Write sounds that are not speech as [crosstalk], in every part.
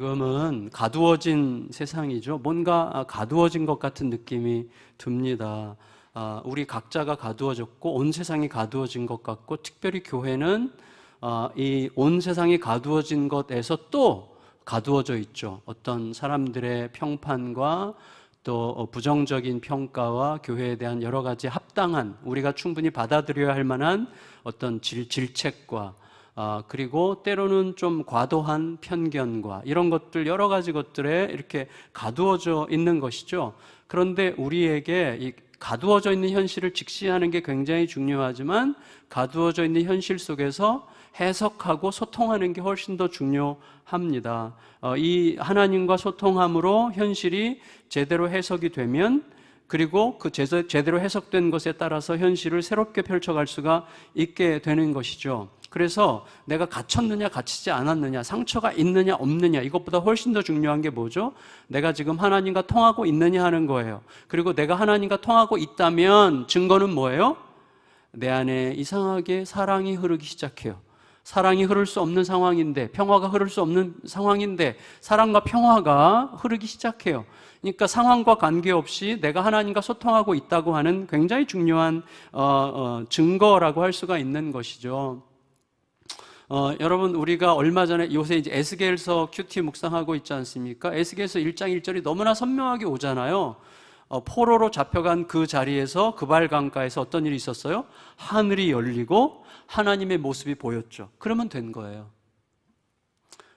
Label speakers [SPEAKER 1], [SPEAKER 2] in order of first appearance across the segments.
[SPEAKER 1] 지금은 가두어진 세상이죠. 뭔가 가두어진 것 같은 느낌이 듭니다. 아, 우리 각자가 가두어졌고 온 세상이 가두어진 것 같고 특별히 교회는 아, 이온 세상이 가두어진 것에서 또 가두어져 있죠. 어떤 사람들의 평판과 또 부정적인 평가와 교회에 대한 여러 가지 합당한 우리가 충분히 받아들여야 할 만한 어떤 질, 질책과 아, 그리고 때로는 좀 과도한 편견과 이런 것들 여러 가지 것들에 이렇게 가두어져 있는 것이죠. 그런데 우리에게 이 가두어져 있는 현실을 직시하는 게 굉장히 중요하지만 가두어져 있는 현실 속에서 해석하고 소통하는 게 훨씬 더 중요합니다. 어, 이 하나님과 소통함으로 현실이 제대로 해석이 되면 그리고 그 제대로 해석된 것에 따라서 현실을 새롭게 펼쳐갈 수가 있게 되는 것이죠. 그래서 내가 갇혔느냐, 갇히지 않았느냐, 상처가 있느냐, 없느냐, 이것보다 훨씬 더 중요한 게 뭐죠? 내가 지금 하나님과 통하고 있느냐 하는 거예요. 그리고 내가 하나님과 통하고 있다면 증거는 뭐예요? 내 안에 이상하게 사랑이 흐르기 시작해요. 사랑이 흐를 수 없는 상황인데, 평화가 흐를 수 없는 상황인데, 사랑과 평화가 흐르기 시작해요. 그러니까 상황과 관계없이 내가 하나님과 소통하고 있다고 하는 굉장히 중요한 어, 어, 증거라고 할 수가 있는 것이죠. 어, 여러분 우리가 얼마 전에 요새 이제 에스겔서 큐티 묵상하고 있지 않습니까? 에스겔서 1장 1절이 너무나 선명하게 오잖아요. 어, 포로로 잡혀간 그 자리에서 그발 강가에서 어떤 일이 있었어요? 하늘이 열리고 하나님의 모습이 보였죠. 그러면 된 거예요.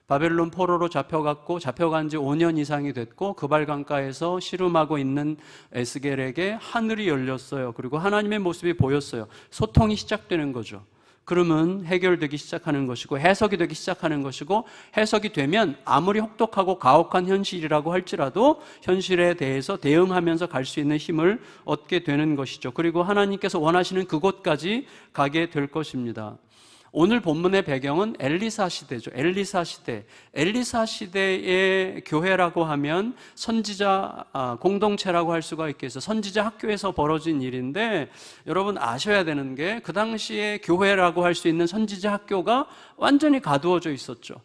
[SPEAKER 1] 바벨론 포로로 잡혀갔고 잡혀간 지 5년 이상이 됐고 그발 강가에서 씨름하고 있는 에스겔에게 하늘이 열렸어요. 그리고 하나님의 모습이 보였어요. 소통이 시작되는 거죠. 그러면 해결되기 시작하는 것이고 해석이 되기 시작하는 것이고 해석이 되면 아무리 혹독하고 가혹한 현실이라고 할지라도 현실에 대해서 대응하면서 갈 수 있는 힘을 얻게 되는 것이죠. 그리고 하나님께서 원하시는 그곳까지 가게 될 것입니다. 오늘 본문의 배경은 엘리사 시대죠. 엘리사 시대. 엘리사 시대의 교회라고 하면 선지자 아, 공동체라고 할 수가 있겠어. 선지자 학교에서 벌어진 일인데 여러분 아셔야 되는 게 그 당시에 교회라고 할 수 있는 선지자 학교가 완전히 가두어져 있었죠.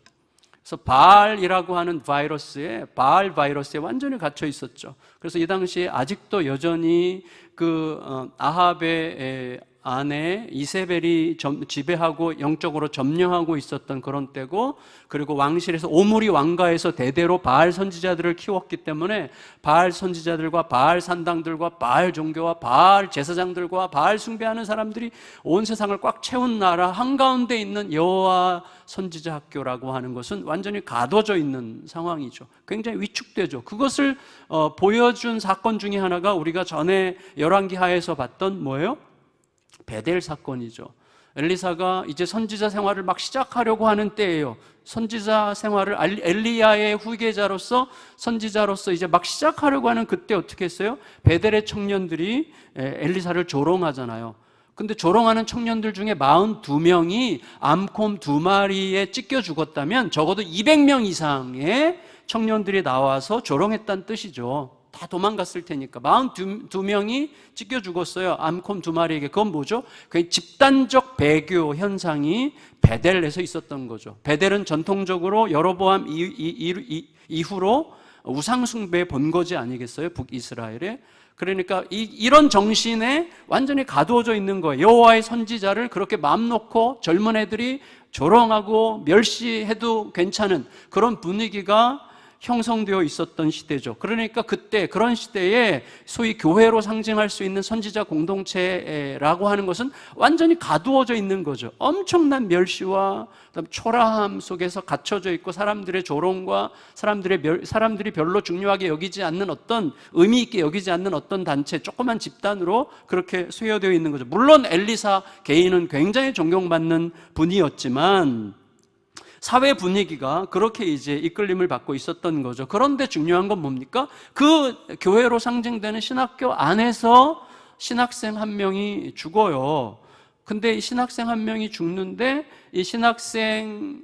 [SPEAKER 1] 그래서 바알이라고 하는 바이러스에 바알 바이러스에 완전히 갇혀 있었죠. 그래서 이 당시에 아직도 여전히 그 어, 아합의 안에 이세벨이 지배하고 영적으로 점령하고 있었던 그런 때고 그리고 왕실에서 오므리 왕가에서 대대로 바알 선지자들을 키웠기 때문에 바알 선지자들과 바알 산당들과 바알 종교와 바알 제사장들과 바알 숭배하는 사람들이 온 세상을 꽉 채운 나라 한가운데 있는 여호와 선지자 학교라고 하는 것은 완전히 가둬져 있는 상황이죠. 굉장히 위축되죠. 그것을 어, 보여준 사건 중에 하나가 우리가 전에 열왕기하에서 봤던 뭐예요? 베델 사건이죠. 엘리사가 이제 선지자 생활을 막 시작하려고 하는 때예요. 선지자 생활을 엘리야의 후계자로서 선지자로서 이제 막 시작하려고 하는 그때 어떻게 했어요? 베델의 청년들이 엘리사를 조롱하잖아요. 근데 조롱하는 청년들 중에 42명이 암콤 두 마리에 찢겨 죽었다면 적어도 200명 이상의 청년들이 나와서 조롱했다는 뜻이죠. 다 도망갔을 테니까 42명이 찢겨 죽었어요. 암콤 두 마리에게. 그건 뭐죠? 그 집단적 배교 현상이 베델에서 있었던 거죠. 베델은 전통적으로 여로보암 이후로 우상숭배 본거지 아니겠어요? 북이스라엘에. 그러니까 이, 런 정신에 완전히 가두어져 있는 거예요. 여호와의 선지자를 그렇게 마음 놓고 젊은 애들이 조롱하고 멸시해도 괜찮은 그런 분위기가 형성되어 있었던 시대죠. 그러니까 그때 그런 시대에 소위 교회로 상징할 수 있는 선지자 공동체라고 하는 것은 완전히 가두어져 있는 거죠. 엄청난 멸시와 초라함 속에서 갇혀져 있고 사람들의 조롱과 사람들의 멸, 사람들이 별로 중요하게 여기지 않는 어떤 의미 있게 여기지 않는 어떤 단체, 조그만 집단으로 그렇게 수여되어 있는 거죠. 물론 엘리사 개인은 굉장히 존경받는 분이었지만 사회 분위기가 그렇게 이제 이끌림을 받고 있었던 거죠. 그런데 중요한 건 뭡니까? 그 교회로 상징되는 신학교 안에서 신학생 한 명이 죽어요. 근데 이 신학생 한 명이 죽는데 이 신학생이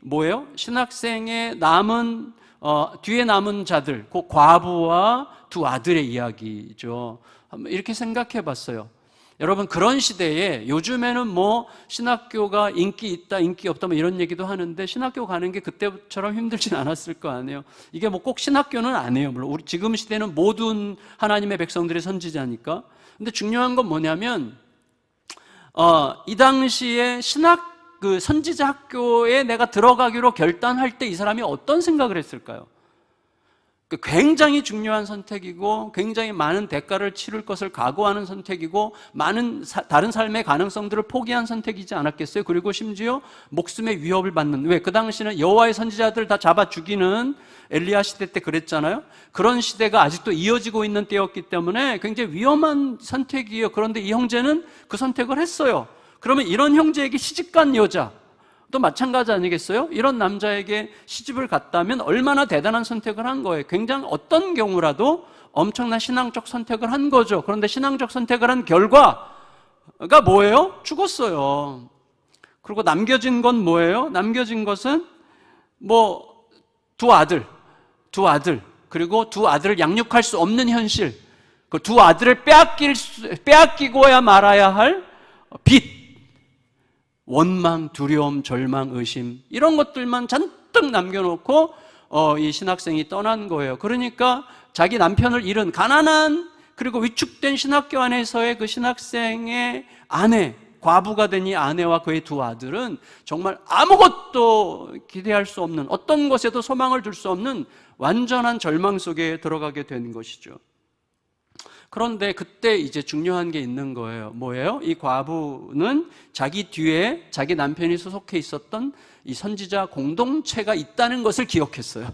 [SPEAKER 1] 뭐예요? 신학생의 남은 어, 뒤에 남은 자들, 그 과부와 두 아들의 이야기죠. 이렇게 생각해 봤어요. 여러분 그런 시대에 요즘에는 뭐 신학교가 인기 있다 인기 없다 뭐 이런 얘기도 하는데 신학교 가는 게 그때처럼 힘들진 [laughs] 않았을 거 아니에요. 이게 뭐 꼭 신학교는 아니에요. 물론 우리 지금 시대는 모든 하나님의 백성들의 선지자니까. 근데 중요한 건 뭐냐면 어, 이 당시에 신학 그 선지자 학교에 내가 들어가기로 결단할 때 이 사람이 어떤 생각을 했을까요? 그 굉장히 중요한 선택이고 굉장히 많은 대가를 치를 것을 각오하는 선택이고 많은 사, 다른 삶의 가능성들을 포기한 선택이지 않았겠어요? 그리고 심지어 목숨의 위협을 받는 왜 그 당시는 여호와의 선지자들 다 잡아 죽이는 엘리야 시대 때 그랬잖아요. 그런 시대가 아직도 이어지고 있는 때였기 때문에 굉장히 위험한 선택이에요. 그런데 이 형제는 그 선택을 했어요. 그러면 이런 형제에게 시집간 여자 또 마찬가지 아니겠어요? 이런 남자에게 시집을 갔다면 얼마나 대단한 선택을 한 거예요. 굉장히 어떤 경우라도 엄청난 신앙적 선택을 한 거죠. 그런데 신앙적 선택을 한 결과가 뭐예요? 죽었어요. 그리고 남겨진 건 뭐예요? 남겨진 것은 뭐 두 아들, 두 아들, 그리고 두 아들을 양육할 수 없는 현실, 그 두 아들을 빼앗길 수, 빼앗기고야 말아야 할 빚, 원망, 두려움, 절망, 의심 이런 것들만 잔뜩 남겨놓고 어, 이 신학생이 떠난 거예요. 그러니까 자기 남편을 잃은 가난한 그리고 위축된 신학교 안에서의 그 신학생의 아내, 과부가 된 이 아내와 그의 두 아들은 정말 아무것도 기대할 수 없는 어떤 것에도 소망을 둘 수 없는 완전한 절망 속에 들어가게 된 것이죠. 그런데 그때 이제 중요한 게 있는 거예요. 뭐예요? 이 과부는 자기 뒤에 자기 남편이 소속해 있었던 이 선지자 공동체가 있다는 것을 기억했어요.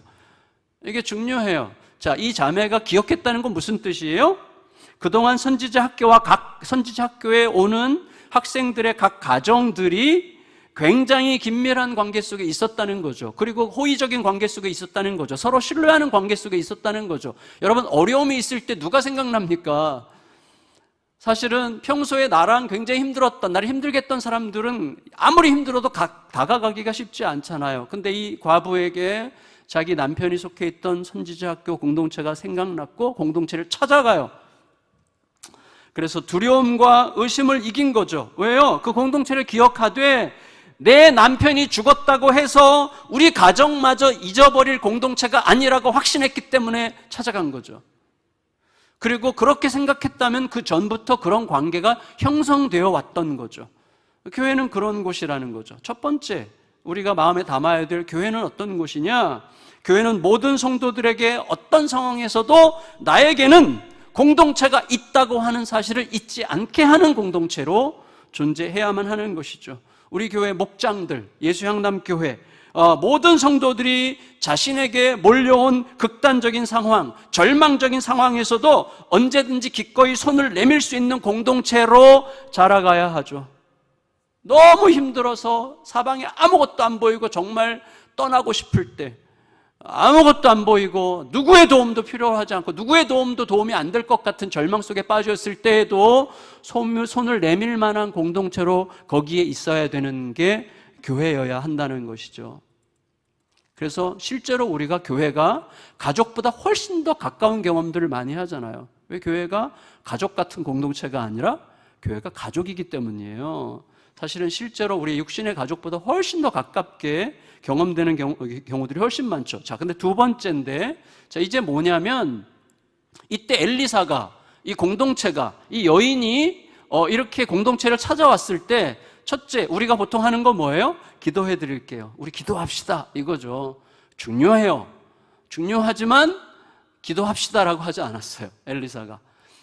[SPEAKER 1] 이게 중요해요. 자, 이 자매가 기억했다는 건 무슨 뜻이에요? 그동안 선지자 학교와 각 선지자 학교에 오는 학생들의 각 가정들이 굉장히 긴밀한 관계 속에 있었다는 거죠. 그리고 호의적인 관계 속에 있었다는 거죠. 서로 신뢰하는 관계 속에 있었다는 거죠. 여러분, 어려움이 있을 때 누가 생각납니까? 사실은 평소에 나랑 굉장히 힘들었던, 나를 힘들게 했던 사람들은 아무리 힘들어도 가, 다가가기가 쉽지 않잖아요. 근데 이 과부에게 자기 남편이 속해 있던 선지자 학교 공동체가 생각났고 공동체를 찾아가요. 그래서 두려움과 의심을 이긴 거죠. 왜요? 그 공동체를 기억하되 내 남편이 죽었다고 해서 우리 가정마저 잊어버릴 공동체가 아니라고 확신했기 때문에 찾아간 거죠. 그리고 그렇게 생각했다면 그 전부터 그런 관계가 형성되어 왔던 거죠. 교회는 그런 곳이라는 거죠. 첫 번째, 우리가 마음에 담아야 될 교회는 어떤 곳이냐? 교회는 모든 성도들에게 어떤 상황에서도 나에게는 공동체가 있다고 하는 사실을 잊지 않게 하는 공동체로 존재해야만 하는 것이죠. 우리 교회 목장들, 예수향남교회, 어, 모든 성도들이 자신에게 몰려온 극단적인 상황, 절망적인 상황에서도 언제든지 기꺼이 손을 내밀 수 있는 공동체로 자라가야 하죠. 너무 힘들어서 사방에 아무것도 안 보이고 정말 떠나고 싶을 때, 아무것도 안 보이고 누구의 도움도 필요하지 않고 누구의 도움도 도움이 안 될 것 같은 절망 속에 빠졌을 때에도 손을 내밀 만한 공동체로 거기에 있어야 되는 게 교회여야 한다는 것이죠. 그래서 실제로 우리가 교회가 가족보다 훨씬 더 가까운 경험들을 많이 하잖아요. 왜 교회가 가족 같은 공동체가 아니라 교회가 가족이기 때문이에요. 사실은 실제로 우리 육신의 가족보다 훨씬 더 가깝게 경험되는 경우, 경우들이 훨씬 많죠. 자, 근데 두 번째인데, 자, 이제 뭐냐면, 이때 엘리사가, 이 공동체가, 이 여인이, 어, 이렇게 공동체를 찾아왔을 때, 첫째, 우리가 보통 하는 거 뭐예요? 기도해 드릴게요. 우리 기도합시다. 이거죠. 중요해요. 중요하지만, 기도합시다라고 하지 않았어요. 엘리사가.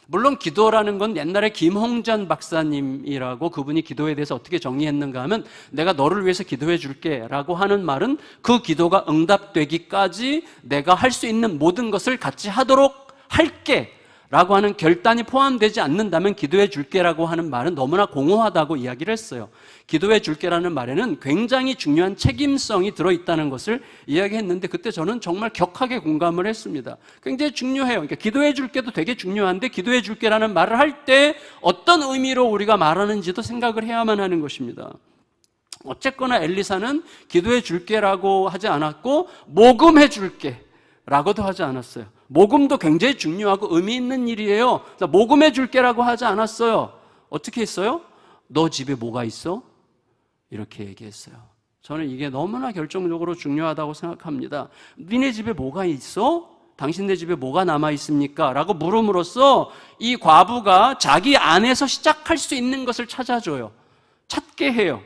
[SPEAKER 1] 물론 기도라는 건 옛날에 김홍전 박사님이라고 그분이 기도에 대해서 어떻게 정리했는가 하면 내가 너를 위해서 기도해 줄게 라고 하는 말은 그 기도가 응답되기까지 내가 할 수 있는 모든 것을 같이 하도록 할게 라고 하는 결단이 포함되지 않는다면 기도해 줄게라고 하는 말은 너무나 공허하다고 이야기를 했어요. 기도해 줄게라는 말에는 굉장히 중요한 책임성이 들어있다는 것을 이야기했는데 그때 저는 정말 격하게 공감을 했습니다. 굉장히 중요해요. 그러니까 기도해 줄게도 되게 중요한데 기도해 줄게라는 말을 할 때 어떤 의미로 우리가 말하는지도 생각을 해야만 하는 것입니다. 어쨌거나 엘리사는 기도해 줄게라고 하지 않았고 모금해 줄게 라고도 하지 않았어요. 모금도 굉장히 중요하고 의미 있는 일이에요. 모금해 줄게라고 하지 않았어요. 어떻게 했어요? 너 집에 뭐가 있어? 이렇게 얘기했어요. 저는 이게 너무나 결정적으로 중요하다고 생각합니다. 니네 집에 뭐가 있어? 당신네 집에 뭐가 남아 있습니까? 라고 물음으로써 이 과부가 자기 안에서 시작할 수 있는 것을 찾아줘요. 찾게 해요.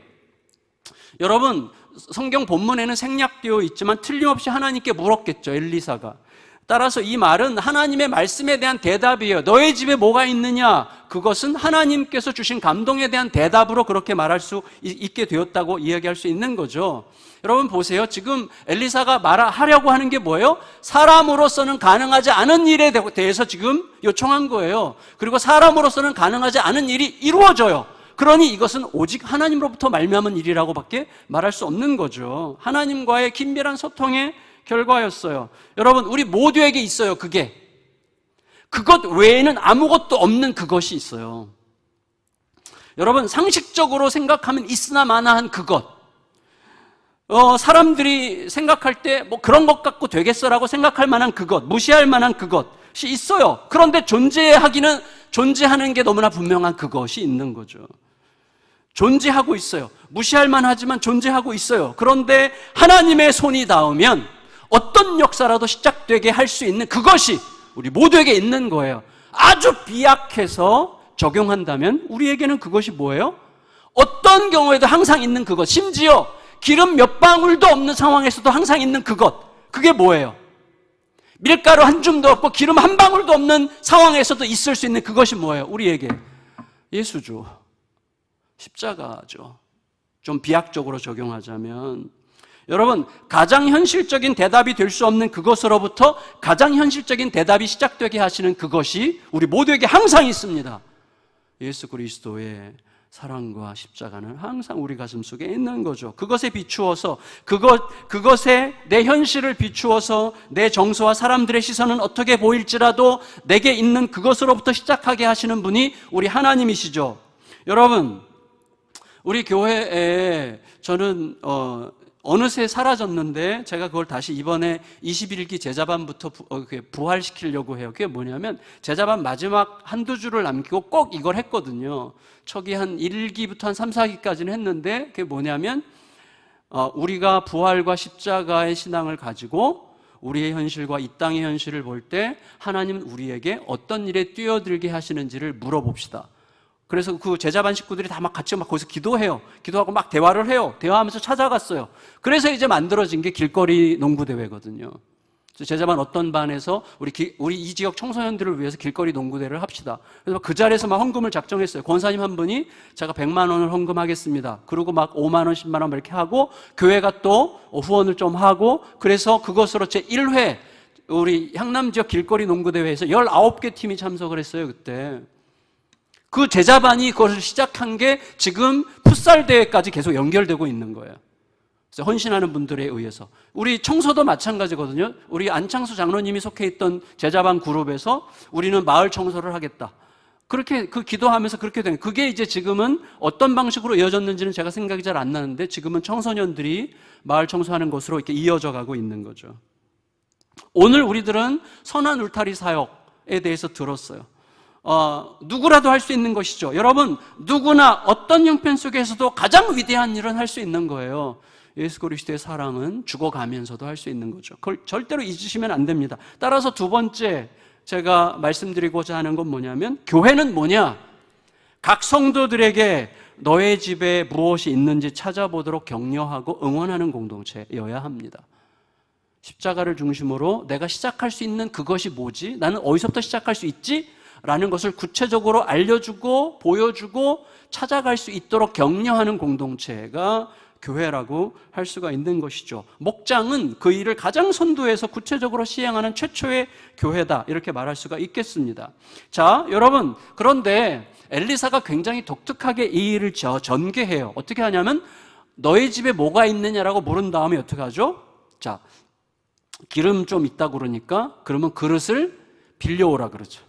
[SPEAKER 1] 여러분, 성경 본문에는 생략되어 있지만 틀림없이 하나님께 물었겠죠, 엘리사가. 따라서 이 말은 하나님의 말씀에 대한 대답이에요. 너의 집에 뭐가 있느냐? 그것은 하나님께서 주신 감동에 대한 대답으로 그렇게 말할 수 있게 되었다고 이야기할 수 있는 거죠. 여러분 보세요. 지금 엘리사가 말하려고 하는 게 뭐예요? 사람으로서는 가능하지 않은 일에 대해서 지금 요청한 거예요. 그리고 사람으로서는 가능하지 않은 일이 이루어져요. 그러니 이것은 오직 하나님으로부터 말미암은 일이라고밖에 말할 수 없는 거죠. 하나님과의 긴밀한 소통의 결과였어요. 여러분, 우리 모두에게 있어요, 그게. 그것 외에는 아무것도 없는 그것이 있어요. 여러분, 상식적으로 생각하면 있으나 마나한 그것. 어, 사람들이 생각할 때 뭐 그런 것 갖고 되겠어라고 생각할 만한 그것, 무시할 만한 그것이 있어요. 그런데 존재하기는 존재하는 게 너무나 분명한 그것이 있는 거죠. 존재하고 있어요. 무시할 만하지만 존재하고 있어요. 그런데 하나님의 손이 닿으면 역사라도 시작되게 할 수 있는 그것이 우리 모두에게 있는 거예요. 아주 비약해서 적용한다면 우리에게는 그것이 뭐예요? 어떤 경우에도 항상 있는 그것. 심지어 기름 몇 방울도 없는 상황에서도 항상 있는 그것. 그게 뭐예요? 밀가루 한 줌도 없고 기름 한 방울도 없는 상황에서도 있을 수 있는 그것이 뭐예요? 우리에게 예수죠. 십자가죠. 좀 비약적으로 적용하자면 여러분, 가장 현실적인 대답이 될 수 없는 그것으로부터 가장 현실적인 대답이 시작되게 하시는 그것이 우리 모두에게 항상 있습니다. 예수 그리스도의 사랑과 십자가는 항상 우리 가슴 속에 있는 거죠. 그것에 비추어서, 그것, 그것에 내 현실을 비추어서 내 정서와 사람들의 시선은 어떻게 보일지라도 내게 있는 그것으로부터 시작하게 하시는 분이 우리 하나님이시죠. 여러분, 우리 교회에 저는, 어, 어느새 사라졌는데 제가 그걸 다시 이번에 21기 제자반부터 부, 어, 부활시키려고 해요. 그게 뭐냐면 제자반 마지막 한두 줄을 남기고 꼭 이걸 했거든요. 초기 한 1기부터 한 3, 4기까지는 했는데 그게 뭐냐면 어, 우리가 부활과 십자가의 신앙을 가지고 우리의 현실과 이 땅의 현실을 볼 때 하나님은 우리에게 어떤 일에 뛰어들게 하시는지를 물어봅시다. 그래서 그 제자 반 식구들이 다 막 같이 막 거기서 기도해요. 기도하고 막 대화를 해요. 대화하면서 찾아갔어요. 그래서 이제 만들어진 게 길거리 농구 대회거든요. 제자 반 어떤 반에서 우리 기, 우리 이 지역 청소년들을 위해서 길거리 농구대를 합시다. 그래서 그 자리에서 막 헌금을 작정했어요. 권사님 한 분이 제가 100만 원을 헌금하겠습니다. 그리고 막 5만 원, 10만 원 이렇게 하고 교회가 또 후원을 좀 하고 그래서 그것으로 제 1회 우리 향남 지역 길거리 농구 대회에서 19개 팀이 참석을 했어요, 그때. 그 제자반이 그것을 시작한 게 지금 풋살 대회까지 계속 연결되고 있는 거예요. 헌신하는 분들에 의해서. 우리 청소도 마찬가지거든요. 우리 안창수 장로님이 속해 있던 제자반 그룹에서 우리는 마을 청소를 하겠다. 그렇게 그 기도하면서 그렇게 된 그게 이제 지금은 어떤 방식으로 이어졌는지는 제가 생각이 잘 안 나는데 지금은 청소년들이 마을 청소하는 것으로 이렇게 이어져 가고 있는 거죠. 오늘 우리들은 선한 울타리 사역에 대해서 들었어요. 어, 누구라도 할 수 있는 것이죠. 여러분, 누구나 어떤 형편 속에서도 가장 위대한 일은 할 수 있는 거예요. 예수 그리스도의 사랑은 죽어가면서도 할 수 있는 거죠. 그걸 절대로 잊으시면 안 됩니다. 따라서 두 번째 제가 말씀드리고자 하는 건 뭐냐면 교회는 뭐냐? 각 성도들에게 너의 집에 무엇이 있는지 찾아보도록 격려하고 응원하는 공동체여야 합니다. 십자가를 중심으로 내가 시작할 수 있는 그것이 뭐지? 나는 어디서부터 시작할 수 있지? 라는 것을 구체적으로 알려주고 보여주고 찾아갈 수 있도록 격려하는 공동체가 교회라고 할 수가 있는 것이죠. 목장은 그 일을 가장 선두에서 구체적으로 시행하는 최초의 교회다. 이렇게 말할 수가 있겠습니다. 자, 여러분, 그런데 엘리사가 굉장히 독특하게 이 일을 전개해요. 어떻게 하냐면, 너희 집에 뭐가 있느냐라고 물은 다음에 어떻게 하죠? 자, 기름 좀 있다 그러니까, 그러면 그릇을 빌려오라 그러죠.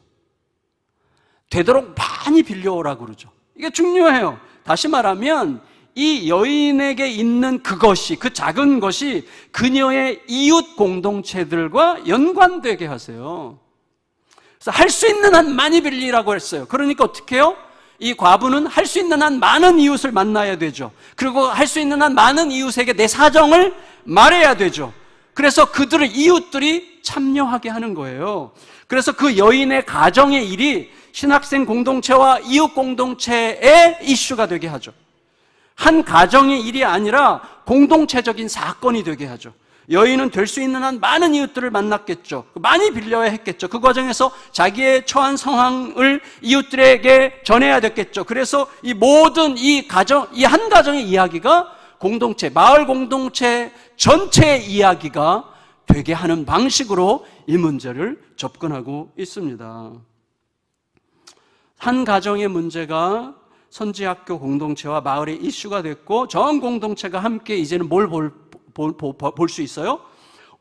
[SPEAKER 1] 되도록 많이 빌려오라 그러죠. 이게 중요해요. 다시 말하면 이 여인에게 있는 그것이 그 작은 것이 그녀의 이웃 공동체들과 연관되게 하세요. 그래서 할 수 있는 한 많이 빌리라고 했어요. 그러니까 어떻게 해요? 이 과부는 할 수 있는 한 많은 이웃을 만나야 되죠. 그리고 할 수 있는 한 많은 이웃에게 내 사정을 말해야 되죠. 그래서 그들을 이웃들이 참여하게 하는 거예요. 그래서 그 여인의 가정의 일이 신학생 공동체와 이웃 공동체의 이슈가 되게 하죠. 한 가정의 일이 아니라 공동체적인 사건이 되게 하죠. 여인은 될 수 있는 한 많은 이웃들을 만났겠죠. 많이 빌려야 했겠죠. 그 과정에서 자기의 처한 상황을 이웃들에게 전해야 됐겠죠. 그래서 이 모든 이 가정, 이 한 가정의 이야기가 공동체, 마을 공동체 전체의 이야기가 되게 하는 방식으로 이 문제를 접근하고 있습니다. 한 가정의 문제가 선지학교 공동체와 마을의 이슈가 됐고 전 공동체가 함께 이제는 뭘 볼 수 있어요?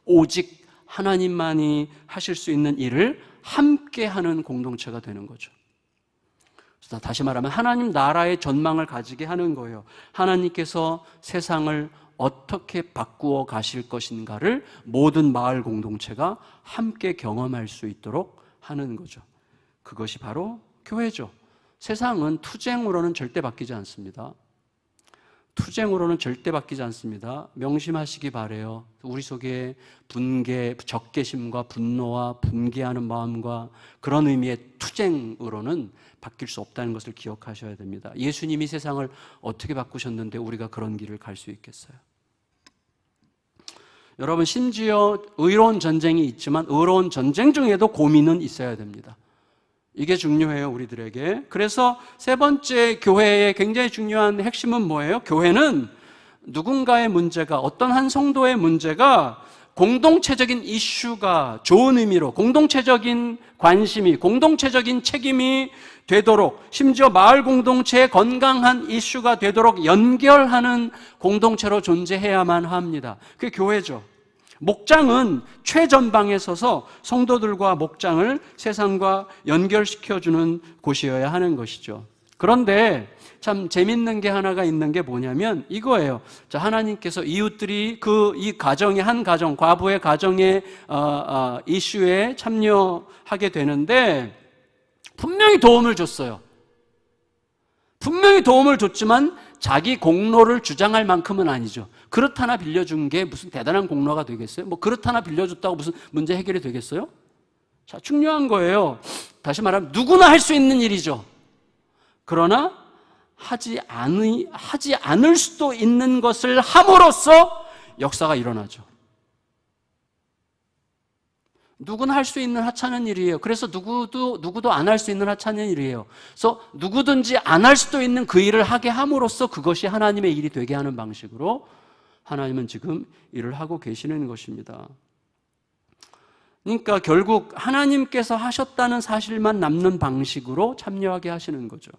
[SPEAKER 1] 오직 하나님만이 하실 수 있는 일을 함께 하는 공동체가 되는 거죠. 다시 말하면 하나님 나라의 전망을 가지게 하는 거예요. 하나님께서 세상을 어떻게 바꾸어 가실 것인가를 모든 마을 공동체가 함께 경험할 수 있도록 하는 거죠. 그것이 바로 교회죠. 세상은 투쟁으로는 절대 바뀌지 않습니다. 투쟁으로는 절대 바뀌지 않습니다. 명심하시기 바래요. 우리 속에 분개, 적개심과 분노와 분개하는 마음과 그런 의미의 투쟁으로는 바뀔 수 없다는 것을 기억하셔야 됩니다. 예수님이 세상을 어떻게 바꾸셨는데 우리가 그런 길을 갈 수 있겠어요? 여러분, 심지어 의로운 전쟁이 있지만 의로운 전쟁 중에도 고민은 있어야 됩니다. 이게 중요해요, 우리들에게. 그래서 세 번째 교회의 굉장히 중요한 핵심은 뭐예요? 교회는 누군가의 문제가, 어떤 한 성도의 문제가 공동체적인 이슈가 좋은 의미로 공동체적인 관심이, 공동체적인 책임이 되도록 심지어 마을 공동체의 건강한 이슈가 되도록 연결하는 공동체로 존재해야만 합니다. 그게 교회죠. 목장은 최전방에 서서 성도들과 목장을 세상과 연결시켜주는 곳이어야 하는 것이죠. 그런데 참 재밌는 게 하나가 있는 게 뭐냐면 이거예요. 자, 하나님께서 이웃들이 그 이 가정의 한 가정, 과부의 가정의 어, 어, 이슈에 참여하게 되는데 분명히 도움을 줬어요. 분명히 도움을 줬지만 자기 공로를 주장할 만큼은 아니죠. 그릇 하나 빌려준 게 무슨 대단한 공로가 되겠어요? 뭐 그릇 하나 빌려줬다고 무슨 문제 해결이 되겠어요? 자, 중요한 거예요. 다시 말하면 누구나 할 수 있는 일이죠. 그러나 하지 않으, 하지 않을 수도 있는 것을 함으로써 역사가 일어나죠. 누구나 할 수 있는 하찮은 일이에요. 그래서 누구도, 누구도 안 할 수 있는 하찮은 일이에요. 그래서 누구든지 안 할 수도 있는 그 일을 하게 함으로써 그것이 하나님의 일이 되게 하는 방식으로 하나님은 지금 일을 하고 계시는 것입니다. 그러니까 결국 하나님께서 하셨다는 사실만 남는 방식으로 참여하게 하시는 거죠.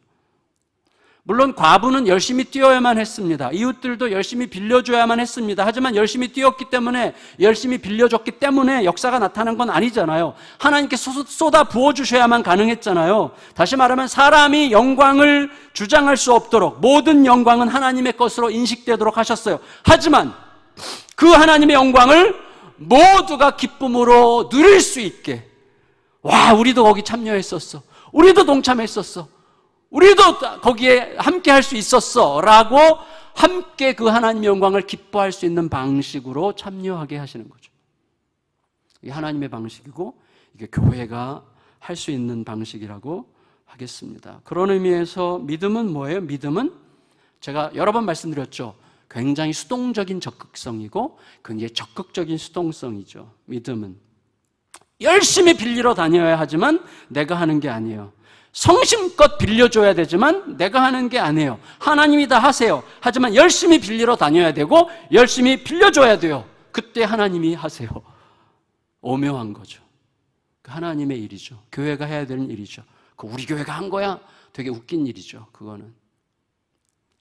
[SPEAKER 1] 물론 과부는 열심히 뛰어야만 했습니다. 이웃들도 열심히 빌려줘야만 했습니다. 하지만 열심히 뛰었기 때문에 열심히 빌려줬기 때문에 역사가 나타난 건 아니잖아요. 하나님께 쏟아 부어주셔야만 가능했잖아요. 다시 말하면 사람이 영광을 주장할 수 없도록 모든 영광은 하나님의 것으로 인식되도록 하셨어요. 하지만 그 하나님의 영광을 모두가 기쁨으로 누릴 수 있게 와 우리도 거기 참여했었어. 우리도 동참했었어. 우리도 거기에 함께 할 수 있었어. 라고 함께 그 하나님의 영광을 기뻐할 수 있는 방식으로 참여하게 하시는 거죠. 이게 하나님의 방식이고, 이게 교회가 할 수 있는 방식이라고 하겠습니다. 그런 의미에서 믿음은 뭐예요? 믿음은 제가 여러 번 말씀드렸죠. 굉장히 수동적인 적극성이고, 굉장히 적극적인 수동성이죠. 믿음은. 열심히 빌리러 다녀야 하지만 내가 하는 게 아니에요. 성심껏 빌려줘야 되지만 내가 하는 게 아니에요. 하나님이 다 하세요. 하지만 열심히 빌리러 다녀야 되고 열심히 빌려줘야 돼요. 그때 하나님이 하세요. 오묘한 거죠. 그 하나님의 일이죠. 교회가 해야 되는 일이죠. 그 우리 교회가 한 거야? 되게 웃긴 일이죠. 그거는.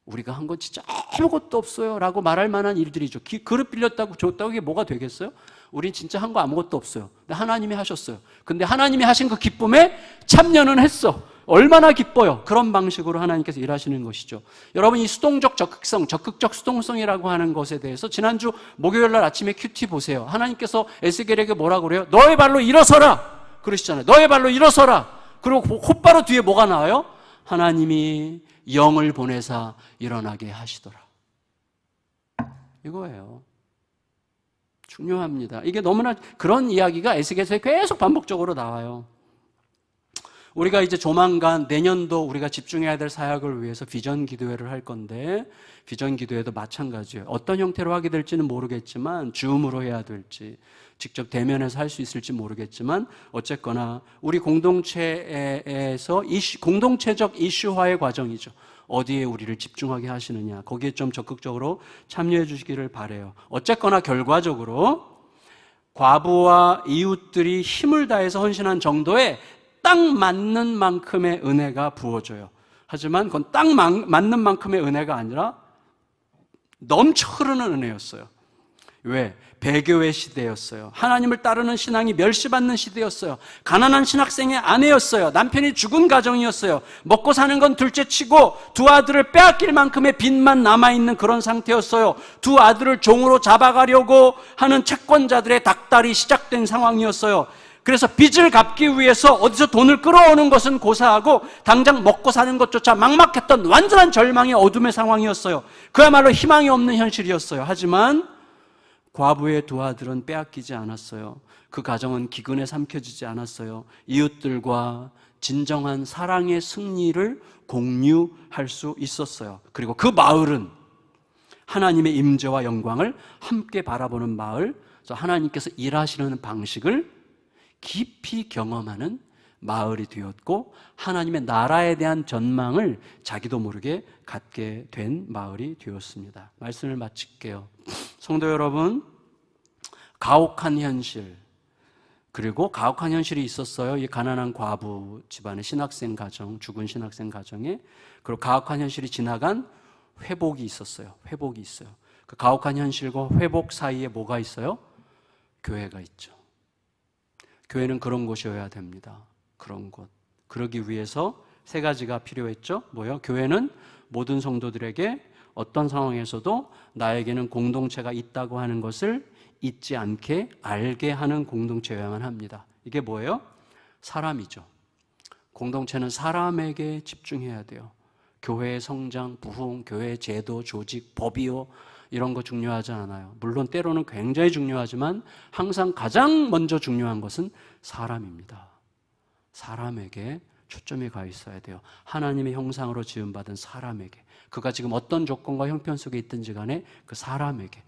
[SPEAKER 1] 우리가 한 건 진짜 아무것도 없어요. 라고 말할 만한 일들이죠. 그릇 빌렸다고 줬다고 이게 뭐가 되겠어요? 우린 진짜 한 거 아무것도 없어요. 근데 하나님이 하셨어요. 근데 하나님이 하신 그 기쁨에 참여는 했어. 얼마나 기뻐요. 그런 방식으로 하나님께서 일하시는 것이죠. 여러분, 이 수동적 적극성, 적극적 수동성이라고 하는 것에 대해서 지난주 목요일 날 아침에 큐티 보세요. 하나님께서 에스겔에게 뭐라고 그래요? 너의 발로 일어서라! 그러시잖아요. 너의 발로 일어서라! 그리고 곧바로 뒤에 뭐가 나와요? 하나님이 영을 보내사 일어나게 하시더라. 이거예요. 중요합니다. 이게 너무나 그런 이야기가 에스겔서에 계속 반복적으로 나와요. 우리가 이제 조만간 내년도 우리가 집중해야 될 사역을 위해서 비전 기도회를 할 건데 비전 기도회도 마찬가지예요. 어떤 형태로 하게 될지는 모르겠지만 줌으로 해야 될지 직접 대면해서 할 수 있을지 모르겠지만 어쨌거나 우리 공동체에서 이슈, 공동체적 이슈화의 과정이죠. 어디에 우리를 집중하게 하시느냐 거기에 좀 적극적으로 참여해 주시기를 바래요. 어쨌거나 결과적으로 과부와 이웃들이 힘을 다해서 헌신한 정도의 딱 맞는 만큼의 은혜가 부어져요. 하지만 그건 딱 맞는 만큼의 은혜가 아니라 넘쳐 흐르는 은혜였어요. 왜? 배교의 시대였어요. 하나님을 따르는 신앙이 멸시받는 시대였어요. 가난한 신학생의 아내였어요. 남편이 죽은 가정이었어요. 먹고 사는 건 둘째 치고 두 아들을 빼앗길 만큼의 빚만 남아있는 그런 상태였어요. 두 아들을 종으로 잡아가려고 하는 채권자들의 닥달이 시작된 상황이었어요. 그래서 빚을 갚기 위해서 어디서 돈을 끌어오는 것은 고사하고 당장 먹고 사는 것조차 막막했던 완전한 절망의 어둠의 상황이었어요. 그야말로 희망이 없는 현실이었어요. 하지만 과부의 두 아들은 빼앗기지 않았어요. 그 가정은 기근에 삼켜지지 않았어요. 이웃들과 진정한 사랑의 승리를 공유할 수 있었어요. 그리고 그 마을은 하나님의 임재와 영광을 함께 바라보는 마을, 하나님께서 일하시는 방식을 깊이 경험하는 마을이 되었고 하나님의 나라에 대한 전망을 자기도 모르게 갖게 된 마을이 되었습니다. 말씀을 마칠게요. 성도 여러분, 가혹한 현실 그리고 가혹한 현실이 있었어요. 이 가난한 과부 집안의 신학생 가정, 죽은 신학생 가정에 그리고 가혹한 현실이 지나간 회복이 있었어요. 회복이 있어요. 그 가혹한 현실과 회복 사이에 뭐가 있어요? 교회가 있죠. 교회는 그런 곳이어야 됩니다. 그런 곳. 그러기 위해서 세 가지가 필요했죠. 뭐요? 교회는 모든 성도들에게 어떤 상황에서도 나에게는 공동체가 있다고 하는 것을 잊지 않게 알게 하는 공동체여야만 합니다. 이게 뭐예요? 사람이죠. 공동체는 사람에게 집중해야 돼요. 교회의 성장, 부흥, 교회 제도, 조직, 법이요. 이런 거 중요하지 않아요. 물론 때로는 굉장히 중요하지만 항상 가장 먼저 중요한 것은 사람입니다. 사람에게 초점이 가 있어야 돼요. 하나님의 형상으로 지음받은 사람에게. 그가 지금 어떤 조건과 형편 속에 있든지 간에 그 사람에게.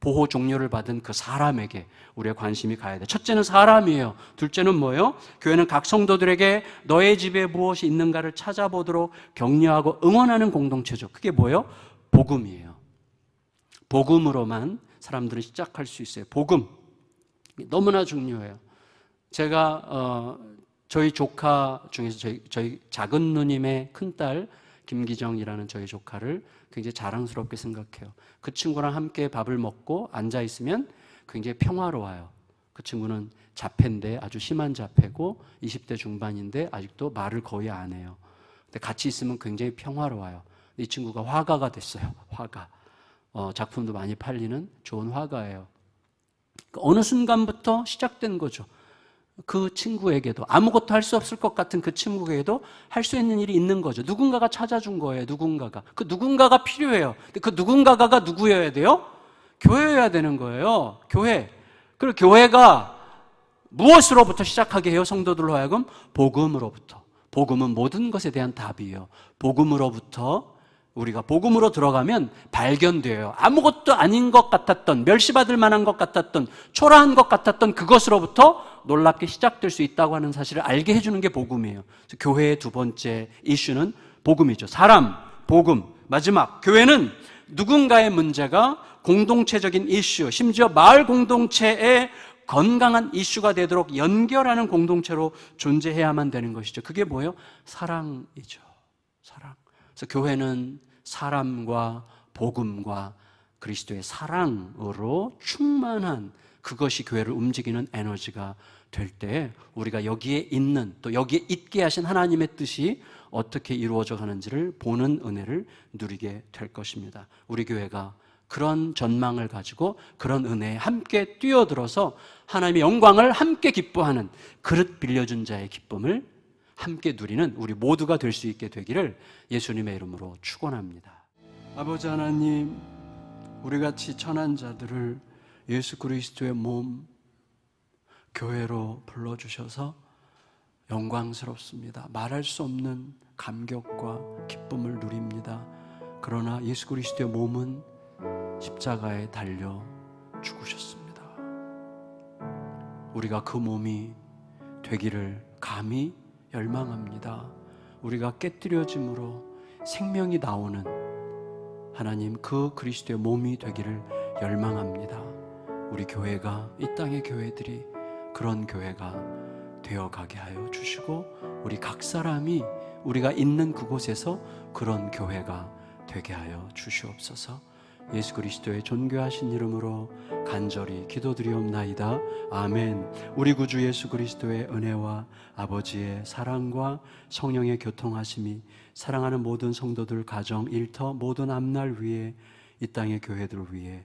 [SPEAKER 1] 보호 종료를 받은 그 사람에게 우리의 관심이 가야 돼. 첫째는 사람이에요. 둘째는 뭐예요? 교회는 각 성도들에게 너의 집에 무엇이 있는가를 찾아보도록 격려하고 응원하는 공동체죠. 그게 뭐예요? 복음이에요. 복음으로만 사람들은 시작할 수 있어요. 복음. 너무나 중요해요. 제가, 어, 저희 조카 중에서 저희, 저희 작은 누님의 큰딸 김기정이라는 저희 조카를 굉장히 자랑스럽게 생각해요. 그 친구랑 함께 밥을 먹고 앉아 있으면 굉장히 평화로워요. 그 친구는 자폐인데 아주 심한 자폐고 20대 중반인데 아직도 말을 거의 안 해요. 근데 같이 있으면 굉장히 평화로워요. 이 친구가 화가가 됐어요. 화가. 어, 작품도 많이 팔리는 좋은 화가예요. 어느 순간부터 시작된 거죠. 그 친구에게도 아무것도 할 수 없을 것 같은 그 친구에게도 할 수 있는 일이 있는 거죠. 누군가가 찾아준 거예요. 누군가가. 그 누군가가 필요해요. 근데 그 누군가가 누구여야 돼요? 교회여야 되는 거예요. 교회. 그리고 교회가 무엇으로부터 시작하게 해요? 성도들로 하여금 복음으로부터. 복음은 모든 것에 대한 답이에요. 복음으로부터 우리가 복음으로 들어가면 발견돼요. 아무것도 아닌 것 같았던, 멸시받을 만한 것 같았던, 초라한 것 같았던 그것으로부터 놀랍게 시작될 수 있다고 하는 사실을 알게 해주는 게 복음이에요. 교회의 두 번째 이슈는 복음이죠. 사람, 복음. 마지막, 교회는 누군가의 문제가 공동체적인 이슈, 심지어 마을 공동체의 건강한 이슈가 되도록 연결하는 공동체로 존재해야만 되는 것이죠. 그게 뭐예요? 사랑이죠. 사랑. 그래서 교회는 사람과 복음과 그리스도의 사랑으로 충만한 그것이 교회를 움직이는 에너지가 될때 우리가 여기에 있는 또 여기에 있게 하신 하나님의 뜻이 어떻게 이루어져 가는지를 보는 은혜를 누리게 될 것입니다. 우리 교회가 그런 전망을 가지고 그런 은혜에 함께 뛰어들어서 하나님의 영광을 함께 기뻐하는 그릇 빌려준 자의 기쁨을 함께 누리는 우리 모두가 될 수 있게 되기를 예수님의 이름으로 축원합니다. 아버지 하나님, 우리 같이 천한 자들을 예수 그리스도의 몸 교회로 불러 주셔서 영광스럽습니다. 말할 수 없는 감격과 기쁨을 누립니다. 그러나 예수 그리스도의 몸은 십자가에 달려 죽으셨습니다. 우리가 그 몸이 되기를 감히 열망합니다. 우리가 깨뜨려짐으로 생명이 나오는 하나님 그 그리스도의 몸이 되기를 열망합니다. 우리 교회가 이 땅의 교회들이 그런 교회가 되어 가게 하여 주시고 우리 각 사람이 우리가 있는 그곳에서 그런 교회가 되게 하여 주시옵소서. 예수 그리스도의 존귀하신 이름으로 간절히 기도드리옵나이다. 아멘. 우리 구주 예수 그리스도의 은혜와 아버지의 사랑과 성령의 교통하심이 사랑하는 모든 성도들 가정 일터 모든 앞날 위에 이 땅의 교회들을 위해